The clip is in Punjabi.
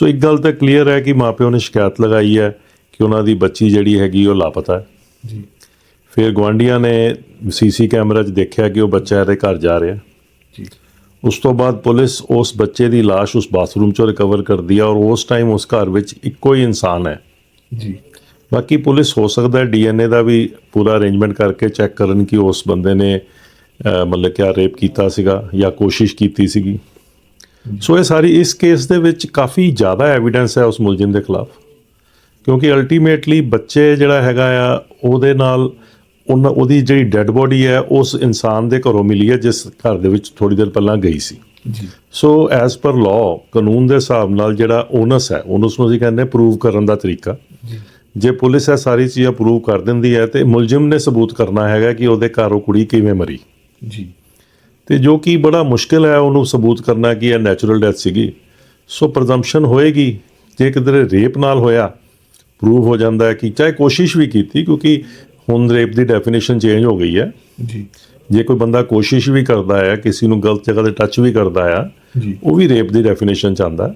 ਸੋ ਇੱਕ ਗੱਲ ਤਾਂ ਕਲੀਅਰ ਹੈ ਕਿ ਮਾਪਿਓ ਨੇ ਸ਼ਿਕਾਇਤ ਲਗਾਈ ਹੈ ਕਿ ਉਹਨਾਂ ਦੀ ਬੱਚੀ ਜਿਹੜੀ ਹੈਗੀ ਉਹ ਲਾਪਤਾ ਹੈ। ਜੀ। ਫਿਰ ਗਵਾਂਡੀਆਂ ਨੇ ਸੀਸੀ ਕੈਮਰਾ 'ਚ ਦੇਖਿਆ ਕਿ ਉਹ ਬੱਚਾ ਇਹਦੇ ਘਰ ਜਾ ਰਿਹਾ। ਜੀ। ਉਸ ਤੋਂ ਬਾਅਦ ਪੁਲਿਸ ਉਸ ਬੱਚੇ ਦੀ ਲਾਸ਼ ਉਸ ਬਾਥਰੂਮ 'ਚੋਂ ਰਿਕਵਰ ਕਰਦੀ ਹੈ ਔਰ ਉਸ ਟਾਈਮ ਉਸ ਘਰ ਵਿੱਚ ਇੱਕੋ ਹੀ ਇਨਸਾਨ ਹੈ। ਜੀ। ਬਾਕੀ ਪੁਲਿਸ ਹੋ ਸਕਦਾ ਹੈ ਡੀਐਨਏ ਦਾ ਵੀ ਪੂਰਾ ਅਰੇਂਜਮੈਂਟ ਕਰਕੇ ਚੈੱਕ ਕਰਨ ਕਿ ਉਸ ਬੰਦੇ ਨੇ ਮਤਲਬ ਕਿ ਰੇਪ ਕੀਤਾ ਸੀਗਾ ਜਾਂ ਕੋਸ਼ਿਸ਼ ਕੀਤੀ ਸੀਗੀ। ਸੋ ਇਹ ਸਾਰੀ ਇਸ ਕੇਸ ਦੇ ਵਿੱਚ ਕਾਫੀ ਜ਼ਿਆਦਾ ਐਵੀਡੈਂਸ ਹੈ ਉਸ ਮੁਲਜ਼ਮ ਦੇ ਖਿਲਾਫ। ਕਿਉਂਕਿ ਅਲਟੀਮੇਟਲੀ ਬੱਚੇ ਜਿਹੜਾ ਹੈਗਾ ਆ ਉਹਦੇ ਨਾਲ ਉਹਨਾਂ ਉਹਦੀ ਜਿਹੜੀ ਡੈੱਡ ਬੋਡੀ ਹੈ ਉਸ ਇਨਸਾਨ ਦੇ ਘਰੋਂ ਮਿਲੀ ਹੈ ਜਿਸ ਘਰ ਦੇ ਵਿੱਚ ਥੋੜੀ ਦੇਰ ਪਹਿਲਾਂ ਗਈ ਸੀ। ਜੀ। ਸੋ ਐਸ ਪਰ ਲਾਅ ਕਾਨੂੰਨ ਦੇ ਹਿਸਾਬ ਨਾਲ ਜਿਹੜਾ ਓਨਸ ਹੈ ਓਨਸ ਨੂੰ ਅਸੀਂ ਕਹਿੰਦੇ ਪ੍ਰੂਵ ਕਰਨ ਦਾ ਤਰੀਕਾ। ਜੀ। ਜੇ ਪੁਲਿਸ ਇਹ ਸਾਰੀ ਚੀਜ਼ਾਂ ਪ੍ਰੂਵ ਕਰ ਦਿੰਦੀ ਹੈ ਤੇ ਮੁਲਜ਼ਮ ਨੇ ਸਬੂਤ ਕਰਨਾ ਹੈਗਾ ਕਿ ਉਹਦੇ ਘਰ ਕੁੜੀ ਕਿਵੇਂ ਮਰੀ। ਜੀ। ਤੇ ਜੋ ਕਿ ਬੜਾ ਮੁਸ਼ਕਿਲ ਹੈ ਉਹਨੂੰ ਸਬੂਤ ਕਰਨਾ ਕਿ ਇਹ ਨੈਚੁਰਲ ਡੈਥ ਸੀਗੀ। ਸੋ ਪ੍ਰਜ਼ੰਪਸ਼ਨ ਹੋਏਗੀ ਜੇ ਕਿਧਰੇ ਰੇਪ ਨਾਲ ਹੋਇਆ ਪ੍ਰੂਵ ਹੋ ਜਾਂਦਾ ਹੈ ਕਿ ਚਾਹੇ ਕੋਸ਼ਿਸ਼ ਵੀ ਕੀਤੀ ਕਿਉਂਕਿ ਹੁਣ ਰੇਪ ਦੀ ਡੈਫੀਨੇਸ਼ਨ ਚੇਂਜ ਹੋ ਗਈ ਹੈ। ਜੀ। ਜੇ ਕੋਈ ਬੰਦਾ ਕੋਸ਼ਿਸ਼ ਵੀ ਕਰਦਾ ਹੈ ਕਿਸੇ ਨੂੰ ਗਲਤ ਜਗ੍ਹਾ ਤੇ ਟੱਚ ਵੀ ਕਰਦਾ ਆ ਉਹ ਵੀ ਰੇਪ ਦੀ ਡੈਫੀਨੇਸ਼ਨ ਚ ਆਉਂਦਾ ਹੈ।